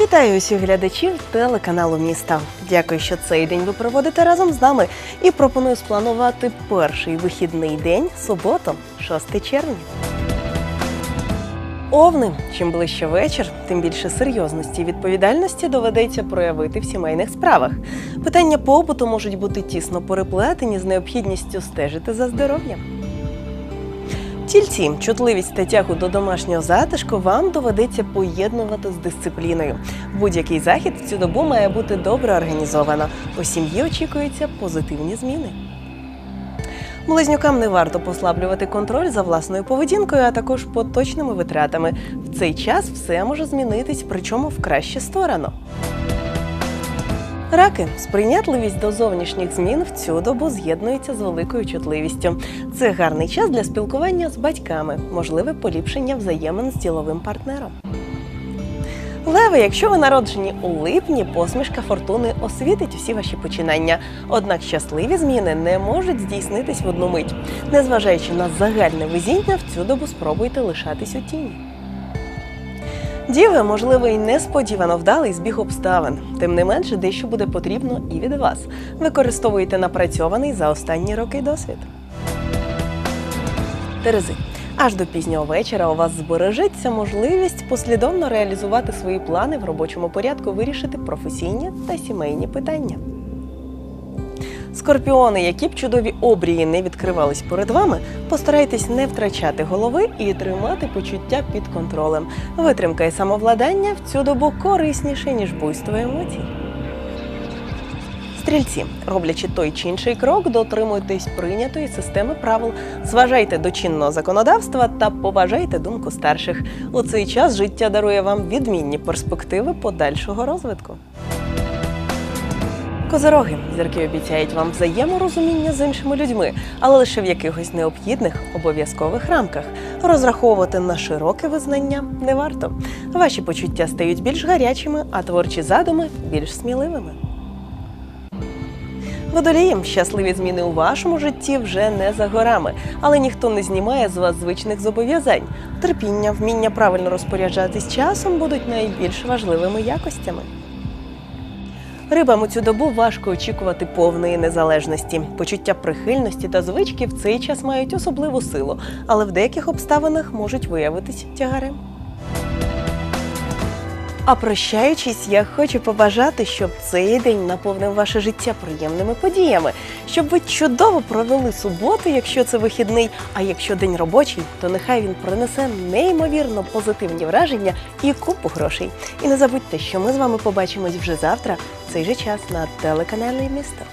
Вітаю усіх глядачів телеканалу міста. Дякую, що цей день ви проводите разом з нами. І пропоную спланувати перший вихідний день суботу, 6 червня. Овни, чим ближче вечір, тим більше серйозності і відповідальності доведеться проявити в сімейних справах. Питання побуту можуть бути тісно переплетені з необхідністю стежити за здоров'ям. Тільці, чутливість та тягу до домашнього затишку вам доведеться поєднувати з дисципліною. Будь-який захід в цю добу має бути добре організовано. У сім'ї очікуються позитивні зміни. Близнюкам не варто послаблювати контроль за власною поведінкою, а також поточними витратами. В цей час все може змінитись, причому в кращу сторону. Раки, сприйнятливість до зовнішніх змін в цю добу з'єднується з великою чутливістю. Це гарний час для спілкування з батьками, можливе поліпшення взаємин з діловим партнером. Леви, якщо ви народжені у липні, посмішка фортуни освітить усі ваші починання. Однак щасливі зміни не можуть здійснитись в одну мить. Незважаючи на загальне везіння, в цю добу спробуйте лишатись у тіні. Діви, можливо, і несподівано вдалий збіг обставин. Тим не менше, дещо буде потрібно і від вас. Використовуйте напрацьований за останні роки досвід. Терези. Аж до пізнього вечора у вас збережеться можливість послідовно реалізувати свої плани в робочому порядку, вирішити професійні та сімейні питання. Скорпіони, які б чудові обрії не відкривались перед вами, постарайтесь не втрачати голови і тримати почуття під контролем. Витримка і самовладання в цю добу корисніше, ніж буйство емоцій. Стрільці, роблячи той чи інший крок, дотримуйтесь прийнятої системи правил, зважайте до чинного законодавства та поважайте думку старших. У цей час життя дарує вам відмінні перспективи подальшого розвитку. Козороги зірки обіцяють вам взаєморозуміння з іншими людьми, але лише в якихось необхідних обов'язкових рамках. Розраховувати на широке визнання не варто. Ваші почуття стають більш гарячими, а творчі задуми більш сміливими. Водолієм щасливі зміни у вашому житті вже не за горами, але ніхто не знімає з вас звичних зобов'язань. Терпіння, вміння правильно розпоряджатись часом будуть найбільш важливими якостями. Рибам у цю добу важко очікувати повної незалежності. Почуття прихильності та звички в цей час мають особливу силу, але в деяких обставинах можуть виявитись тягарем. А прощаючись, я хочу побажати, щоб цей день наповнив ваше життя приємними подіями, щоб ви чудово провели суботу, якщо це вихідний. А якщо день робочий, то нехай він принесе неймовірно позитивні враження і купу грошей. І не забудьте, що ми з вами побачимось вже завтра в цей же час на телеканалі місто.